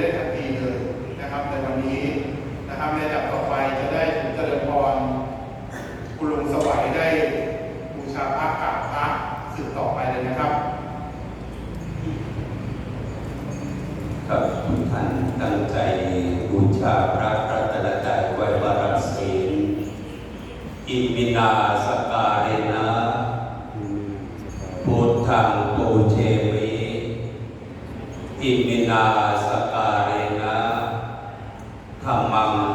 ได้ทันทีเลยนะครับในวันนี้นะครับในระดับต่อไปจะได้ถึงเจริญพรคุณลุงสวัยได้บูชาพระกราบพระสืบต่อไปเลยนะครับครับทุกท่านตั้งใจบูชาพระรัตนตรัยไว้วารัศีลอิมินาสกาเรนะพุทธังโตเชมิอิมินาส Tahu.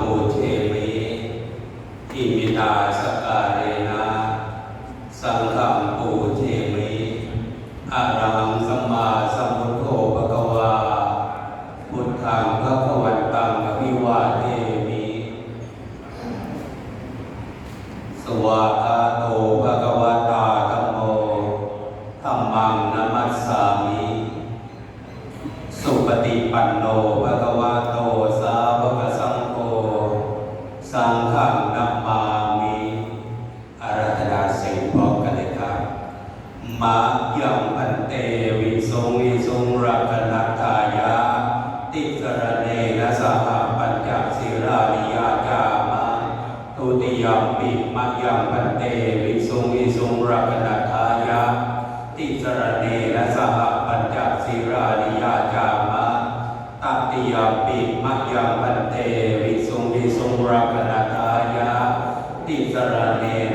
ติสรณเน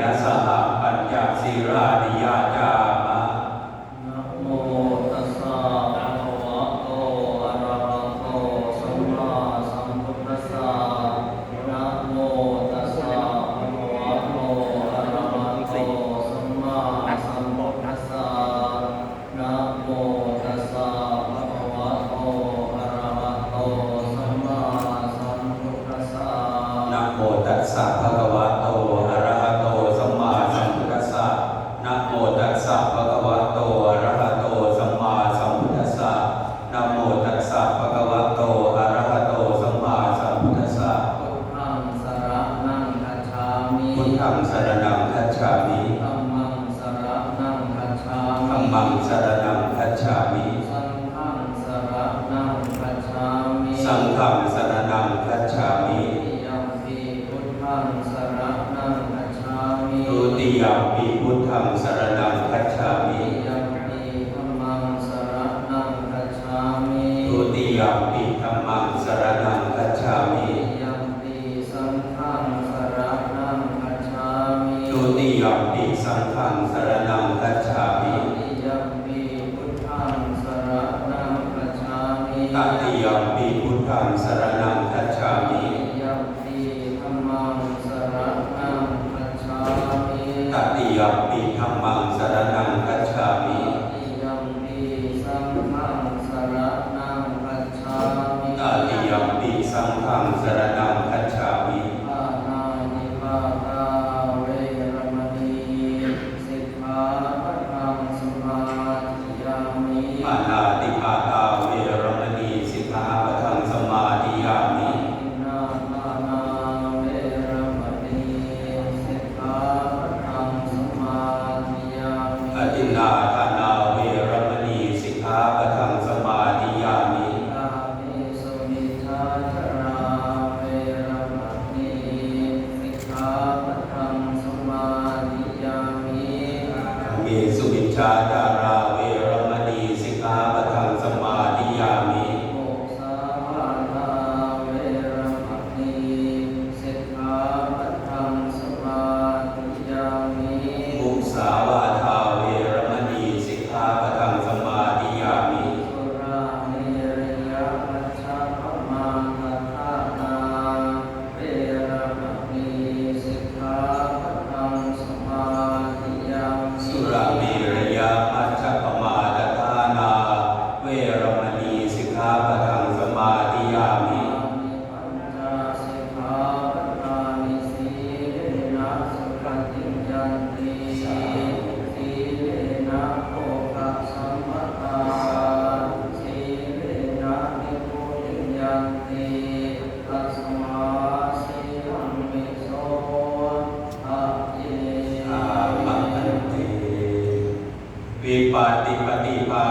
ปาติปฏิภา